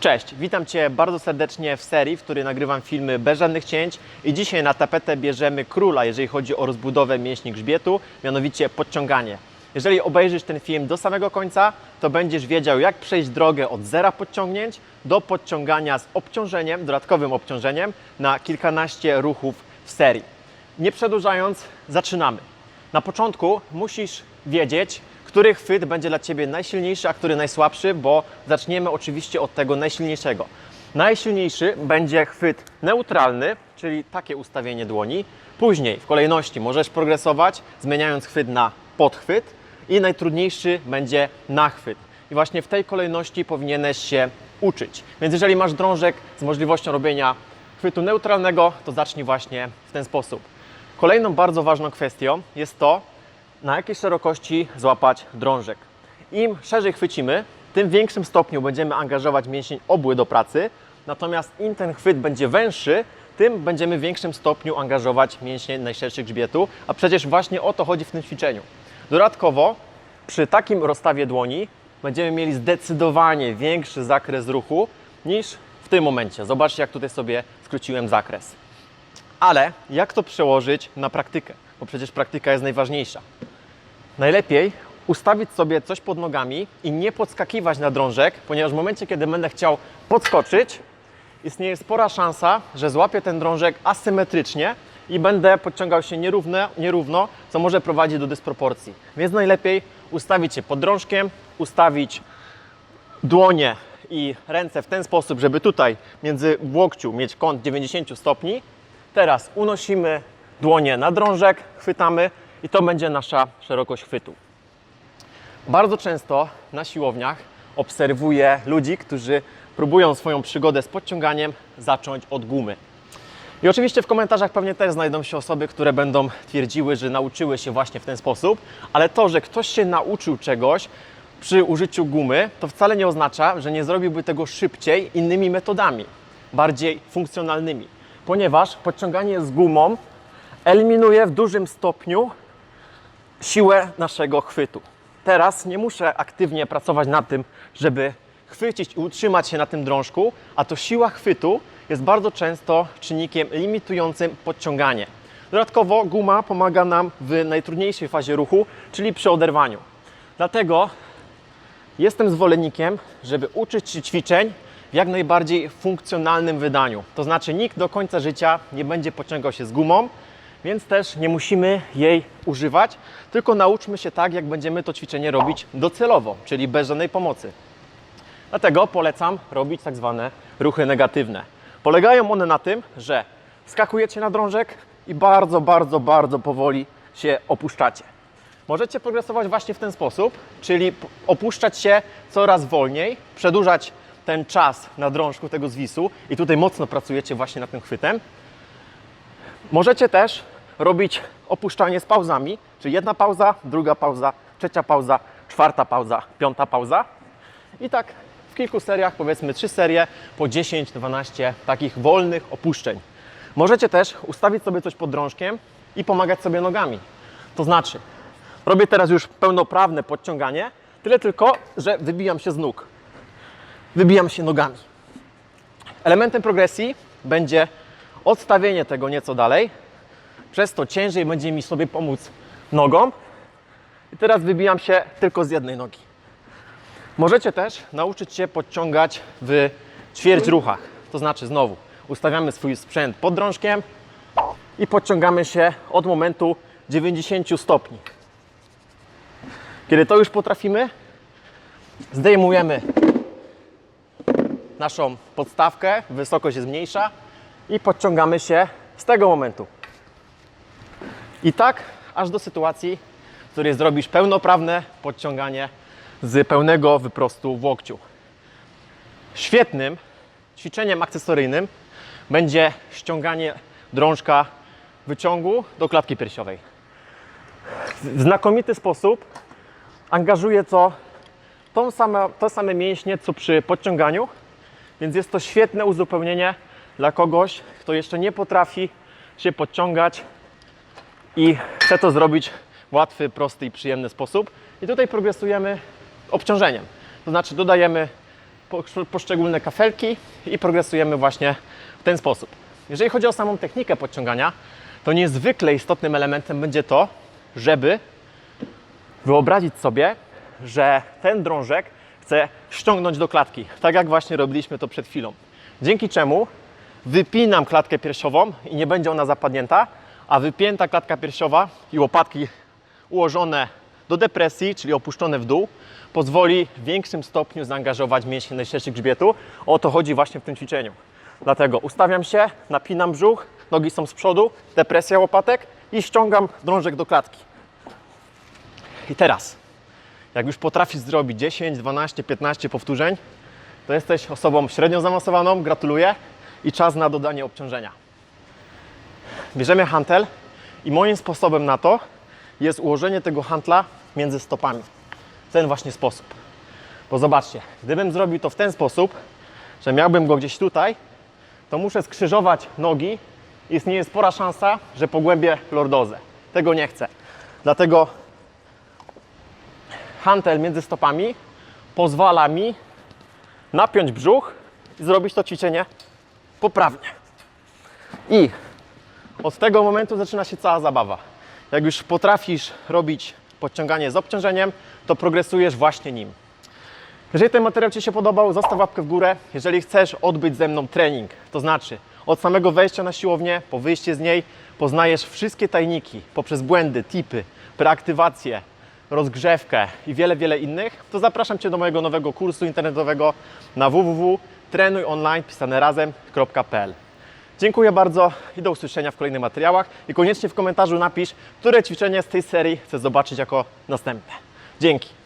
Cześć, witam Cię bardzo serdecznie w serii, w której nagrywam filmy bez żadnych cięć i dzisiaj na tapetę bierzemy króla, jeżeli chodzi o rozbudowę mięśni grzbietu, mianowicie podciąganie. Jeżeli obejrzysz ten film do samego końca, to będziesz wiedział, jak przejść drogę od zera podciągnięć do podciągania z obciążeniem, dodatkowym obciążeniem na kilkanaście ruchów w serii. Nie przedłużając, zaczynamy. Na początku musisz wiedzieć, który chwyt będzie dla Ciebie najsilniejszy, a który najsłabszy, bo zaczniemy oczywiście od tego najsilniejszego. Najsilniejszy będzie chwyt neutralny, czyli takie ustawienie dłoni. Później w kolejności możesz progresować, zmieniając chwyt na podchwyt i najtrudniejszy będzie nachwyt. I właśnie w tej kolejności powinieneś się uczyć. Więc jeżeli masz drążek z możliwością robienia chwytu neutralnego, to zacznij właśnie w ten sposób. Kolejną bardzo ważną kwestią jest to, na jakiej szerokości złapać drążek. Im szerzej chwycimy, tym większym stopniu będziemy angażować mięsień obły do pracy, natomiast im ten chwyt będzie węższy, tym będziemy w większym stopniu angażować mięśnie najszerszych grzbietu, a przecież właśnie o to chodzi w tym ćwiczeniu. Dodatkowo przy takim rozstawie dłoni będziemy mieli zdecydowanie większy zakres ruchu niż w tym momencie. Zobaczcie, jak tutaj sobie skróciłem zakres. Ale jak to przełożyć na praktykę? Bo przecież praktyka jest najważniejsza. Najlepiej ustawić sobie coś pod nogami i nie podskakiwać na drążek, ponieważ w momencie, kiedy będę chciał podskoczyć, istnieje spora szansa, że złapię ten drążek asymetrycznie i będę podciągał się nierówno, nierówno, co może prowadzić do dysproporcji. Więc najlepiej ustawić się pod drążkiem, ustawić dłonie i ręce w ten sposób, żeby tutaj między łokciu mieć kąt 90 stopni. Teraz unosimy dłonie na drążek, chwytamy i to będzie nasza szerokość chwytu. Bardzo często na siłowniach obserwuję ludzi, którzy próbują swoją przygodę z podciąganiem zacząć od gumy. I oczywiście w komentarzach pewnie też znajdą się osoby, które będą twierdziły, że nauczyły się właśnie w ten sposób, ale to, że ktoś się nauczył czegoś przy użyciu gumy, to wcale nie oznacza, że nie zrobiłby tego szybciej innymi metodami, bardziej funkcjonalnymi, ponieważ podciąganie z gumą eliminuje w dużym stopniu siłę naszego chwytu. Teraz nie muszę aktywnie pracować nad tym, żeby chwycić i utrzymać się na tym drążku, a to siła chwytu jest bardzo często czynnikiem limitującym podciąganie. Dodatkowo guma pomaga nam w najtrudniejszej fazie ruchu, czyli przy oderwaniu. Dlatego jestem zwolennikiem, żeby uczyć się ćwiczeń w jak najbardziej funkcjonalnym wydaniu. To znaczy nikt do końca życia nie będzie pociągał się z gumą, więc też nie musimy jej używać, tylko nauczmy się tak, jak będziemy to ćwiczenie robić docelowo, czyli bez żadnej pomocy. Dlatego polecam robić tak zwane ruchy negatywne. Polegają one na tym, że skakujecie na drążek i bardzo, bardzo, bardzo powoli się opuszczacie. Możecie progresować właśnie w ten sposób, czyli opuszczać się coraz wolniej, przedłużać ten czas na drążku tego zwisu i tutaj mocno pracujecie właśnie nad tym chwytem. Możecie też robić opuszczanie z pauzami, czyli jedna pauza, druga pauza, trzecia pauza, czwarta pauza, piąta pauza. I tak w kilku seriach, powiedzmy trzy serie, po 10-12 takich wolnych opuszczeń. Możecie też ustawić sobie coś pod drążkiem i pomagać sobie nogami. To znaczy, robię teraz już pełnoprawne podciąganie, tyle tylko, że wybijam się z nóg. Wybijam się nogami. Elementem progresji będzie odstawienie tego nieco dalej. Przez to ciężej będzie mi sobie pomóc nogą. I teraz wybijam się tylko z jednej nogi. Możecie też nauczyć się podciągać w ćwierć ruchach. To znaczy znowu ustawiamy swój sprzęt pod drążkiem i podciągamy się od momentu 90 stopni. Kiedy to już potrafimy, zdejmujemy naszą podstawkę, wysokość jest mniejsza i podciągamy się z tego momentu. I tak aż do sytuacji, w której zrobisz pełnoprawne podciąganie z pełnego wyprostu w łokciu. Świetnym ćwiczeniem akcesoryjnym będzie ściąganie drążka wyciągu do klatki piersiowej. W znakomity sposób angażuje to tą same, to same mięśnie, co przy podciąganiu, więc jest to świetne uzupełnienie dla kogoś, kto jeszcze nie potrafi się podciągać i chce to zrobić w łatwy, prosty i przyjemny sposób. I tutaj progresujemy obciążeniem. To znaczy dodajemy po- poszczególne kafelki i progresujemy właśnie w ten sposób. Jeżeli chodzi o samą technikę podciągania, to niezwykle istotnym elementem będzie to, żeby wyobrazić sobie, że ten drążek chce ściągnąć do klatki, tak jak właśnie robiliśmy to przed chwilą. Dzięki czemu wypinam klatkę piersiową i nie będzie ona zapadnięta, a wypięta klatka piersiowa i łopatki ułożone do depresji, czyli opuszczone w dół, pozwoli w większym stopniu zaangażować mięśnie najszerszych grzbietu. O to chodzi właśnie w tym ćwiczeniu. Dlatego ustawiam się, napinam brzuch, nogi są z przodu, depresja łopatek i ściągam drążek do klatki. I teraz, jak już potrafisz zrobić 10, 12, 15 powtórzeń, to jesteś osobą średnio zaawansowaną, gratuluję i czas na dodanie obciążenia. Bierzemy hantel i moim sposobem na to jest ułożenie tego hantla między stopami. W ten właśnie sposób. Bo zobaczcie, gdybym zrobił to w ten sposób, że miałbym go gdzieś tutaj, to muszę skrzyżować nogi istnieje spora szansa, że pogłębię lordozę. Tego nie chcę. Dlatego hantel między stopami pozwala mi napiąć brzuch i zrobić to ćwiczenie poprawnie. I od tego momentu zaczyna się cała zabawa. Jak już potrafisz robić podciąganie z obciążeniem, to progresujesz właśnie nim. Jeżeli ten materiał Ci się podobał, zostaw łapkę w górę. Jeżeli chcesz odbyć ze mną trening, to znaczy od samego wejścia na siłownię, po wyjście z niej, poznajesz wszystkie tajniki poprzez błędy, tipy, preaktywację, rozgrzewkę i wiele, wiele innych, to zapraszam Cię do mojego nowego kursu internetowego na www.trenujonline pisane razem.pl. Dziękuję bardzo i do usłyszenia w kolejnych materiałach. I koniecznie w komentarzu napisz, które ćwiczenie z tej serii chcesz zobaczyć jako następne. Dzięki.